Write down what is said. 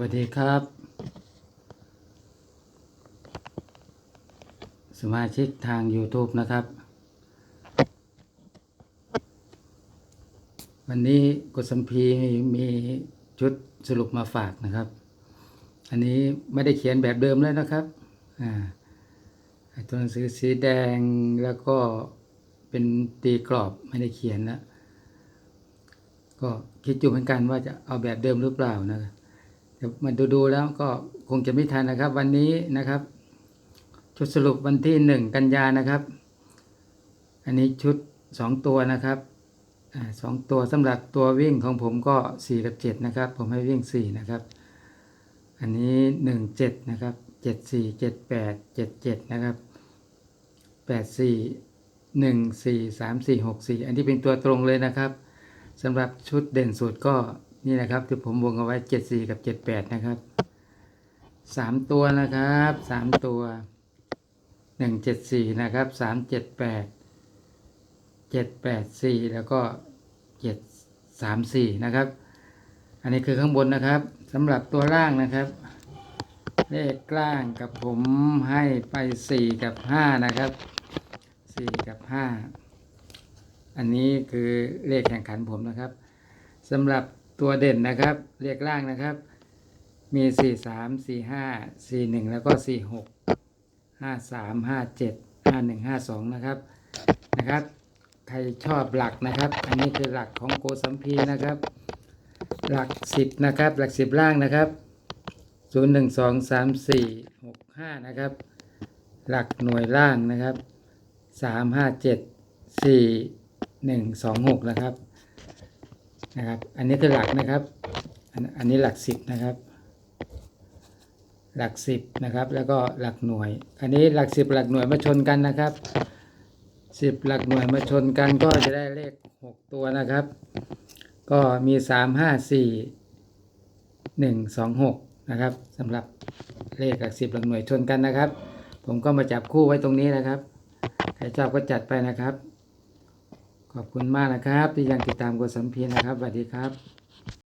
วัสดีครับ สมาชิกทาง YouTube นะครับ วันนี้กดสัมพีมีชุดสรุปมาฝากนะครับ อันนี้ไม่ได้เขียนแบบเดิมเลยนะครับอ่าตัวหนังสือสีแดงแล้วก็เป็นตีกรอบไม่ได้เขียนแล้วก็คิดอยู่เหมือนกันว่าจะเอาแบบเดิมหรือเปล่านะครับ มาดูดูๆแล้วก็คงจะไม่ทันนะครับ วันนี้นะครับ ชุดสรุปวันที่หนึ่งกันยานะครับ อันนี้ชุดสองตัวนะครับสองตัวสำหรับตัววิ่งของผมก็สี่กับเจ็ดนะครับ ผมให้วิ่งสี่นะครับ อันนี้หนึ่งเจ็ดนะครับเจ็ดสี่เจ็ดแปดเจ็ดเจ็ดนะครับแปดสี่หนึ่งสี่สามสี่หกสี่อันนี้เป็นตัวตรงเลยนะครับสำหรับชุดเด่นสุดก็ นี่นะครับที่ผมวงเอาไว้74กับ78นะครับ3ตัวนะครับ3ตัว174นะครับ378 784แปดเจ็ดแปดสี่แล้วก็734นะครับ อันนี้คือข้างบนนะครับสำหรับตัวล่างนะครับ เลขกล่างกับผมให้ไป4กับ5นะครับ4กับ5อันนี้คือเลขแข่งขันผมนะครับสำหรับ ตัวเด่นนะครับเลขล่างนะครับ มี 4 3 4 5 4 1 แล้วก็ 4 6 5 3 5 7 5 1 5 2 นะครับนะครับ ใครชอบหลักนะครับ อันนี้คือหลักของโกสัมพีนะครับ หลัก 10 นะครับ หลัก 10 ล่างนะครับ 0 1 2 3 4 6 5 นะครับ หลักหน่วยล่างนะครับ 3 5 7 4หนึ่งสองหกนะครับ นะครับ อันนี้คือหลักนะครับ อันนนี้หลักสิบนะครับ หลักสิบนะครับ แล้วก็หลักหน่วย อันนี้หลักสิบหลักหน่วยมาชนกันนะครับสิบหลักหน่วยมาชนกันก็จะได้เลขหกตัวนะครับ ก็มีสามห้าสี่หนึ่งสองหกนะครับสำหรับเลขหลักสิบหลักหน่วยชนกันนะครับ ผมก็มาจับคู่ไว้ตรงนี้นะครับ ใครชอบก็จัดไปนะครับ ขอบคุณมากนะครับ ที่ยังติดตามกดสัมพีนะครับสวัสดีครับ